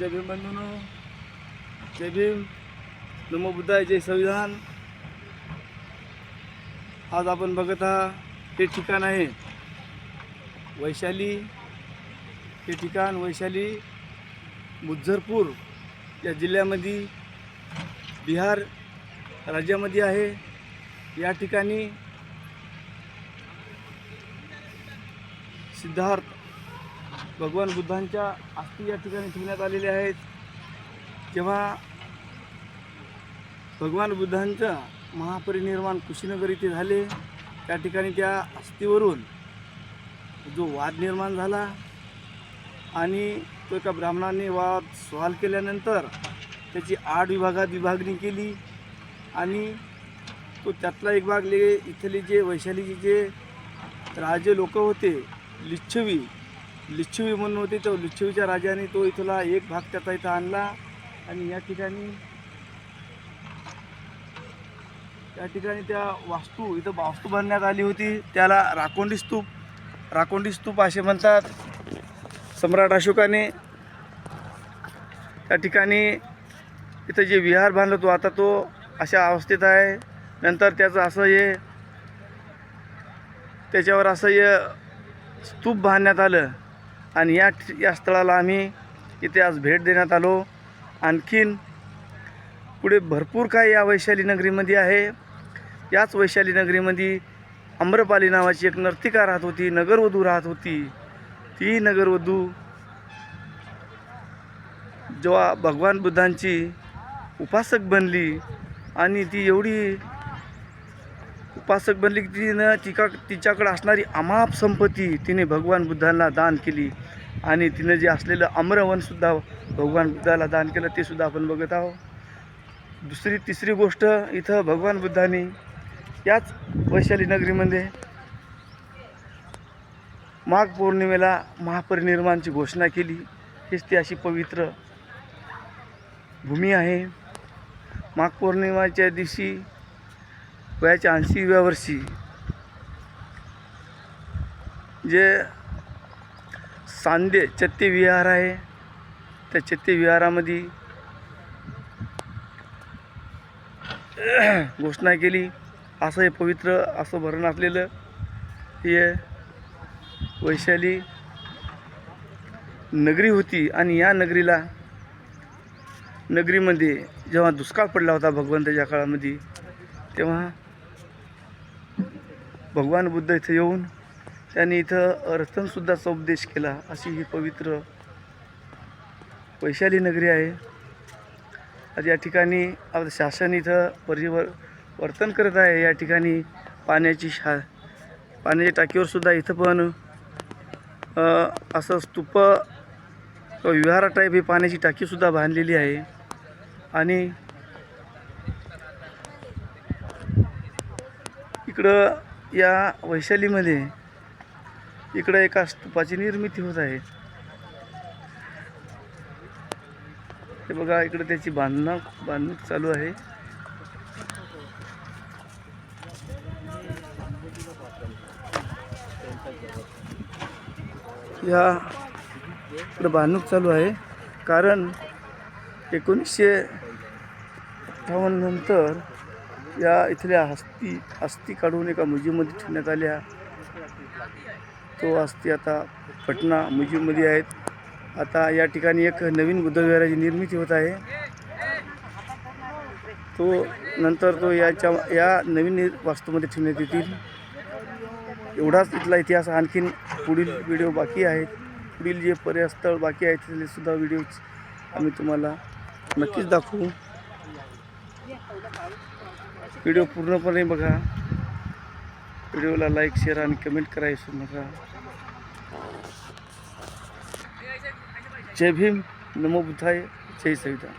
जय भीम बंधूनो जय भीम नमो बुद्धाय जय संविधान. आज आपण बघत आहात हे ठिकाण आहे वैशाली. हे ठिकाण वैशाली मुझ्झरपूर या जिल्ह्यामध्ये बिहार राज्यामध्ये आहे. या ठिकाणी सिद्धार्थ भगवान बुद्धांच्या अस्थि या ठिकाणी ठेवण्यात आलेल्या आहेत. जेव्हा भगवान बुद्धांचं महापरिनिर्वाण कुशीनगर इथे झाले त्या ठिकाणी त्या अस्थीवरून जो वाद निर्माण झाला आणि तो एका ब्राह्मणाने वाद सवाल केल्यानंतर त्याची आठ विभागात विभागणी केली आणि तो त्यातला एक भाग ले इथले जे वैशालीचे जे राजे लोक होते लिच्छवी लिच्छवी म्हणून होते तो लिच्छवीच्या राजाने तो इथला एक भाग त्याचा इथं आणला आणि या ठिकाणी त्या ठिकाणी त्या वास्तू इथं वास्तू बांधण्यात आली होती. त्याला राकोंडी स्तूप राकोंडी स्तूप असे म्हणतात. सम्राट अशोकाने त्या ठिकाणी इथं जे विहार बांधलं तो आता तो अशा अवस्थेत आहे. नंतर त्याचं असं हे त्याच्यावर असं हे स्तूप बांधण्यात आलं. आणि या या स्थळाला आम्ही इथे आज भेट देण्यात आलो. आणखीन पुढे भरपूर काही या वैशाली नगरीमध्ये आहे. याच वैशाली नगरीमध्ये आम्रपाली नावाची एक नर्तिका राहत होती नगरवधू राहत होती. ती नगरवधू जेव्हा भगवान बुद्धांची उपासक बनली आणि ती एवढी उपासक बनली की तिनं तिका तिच्याकडे असणारी अमाप संपत्ती तिने भगवान बुद्धांना दान केली. आणि तिनं जे असलेलं अमरवनसुद्धा भगवान बुद्धाला दान केलं ते सुद्धा आपण बघत आहोत. दुसरी तिसरी गोष्ट इथं भगवान बुद्धाने याच वैशाली नगरीमध्ये माघ पौर्णिमेला महापरिनिर्वाणची घोषणा केली. हीच ती अशी पवित्र भूमी आहे. माघ पौर्णिमाच्या दिवशी वयाच्या ऐंशीव्या वर्षी जे सांदे चत्ते विहार आहे. त्या चत्ते विहारामध्ये घोषणा केली. असं हे पवित्र असं भरण असलेलं हे वैशाली नगरी होती आणि या नगरीला नगरीमध्ये जेव्हा दुष्काळ पडला होता भगवंताच्या काळामध्ये तेव्हा भगवान बुद्ध इथं येऊन त्यांनी इथं रतनसुद्धाचा उपदेश केला. अशी ही पवित्र वैशाली नगरी आहे. आज या ठिकाणी आपलं शासन इथं परिवर वर्तन करत आहे. या ठिकाणी पाण्याची शा पाण्याच्या टाकीवरसुद्धा इथं पण असं स्तूप विहारा टाईप ही पाण्याची टाकीसुद्धा बांधलेली आहे. आणि इकडं या वैशालीमध्ये इकडं एका स्तूपाची निर्मिती होत आहे. हे बघा इकडं त्याची बांधणं बांधणूक चालू आहे. या इकडं बांधणूक चालू आहे. कारण एकोणीसशे अठ्ठावन्न नंतर या इथल्या हस्ती अस्थी काढून एका म्युझियममध्ये ठेवण्यात आल्या. तो असते आता पटना म्युझियममध्ये आहेत. आता या ठिकाणी एक नवीन बुद्धविहाराची निर्मिती होत आहे. तो नंतर तो याच्या या नवीन नि- वास्तूमध्ये ठेवण्यात येतील. एवढाच इथला इतिहास आणखीन पुढील व्हिडिओ बाकी आहेत. पुढील जे पर्यटस्थळ बाकी आहेत तिथले सुद्धा व्हिडिओज आम्ही तुम्हाला नक्कीच दाखवू. व्हिडिओ पूर्णपणे बघा. व्हिडिओला लाईक शेअर आणि कमेंट करायचं विसरू नका. जय भीम. नमो बुद्धाय. जय संविधान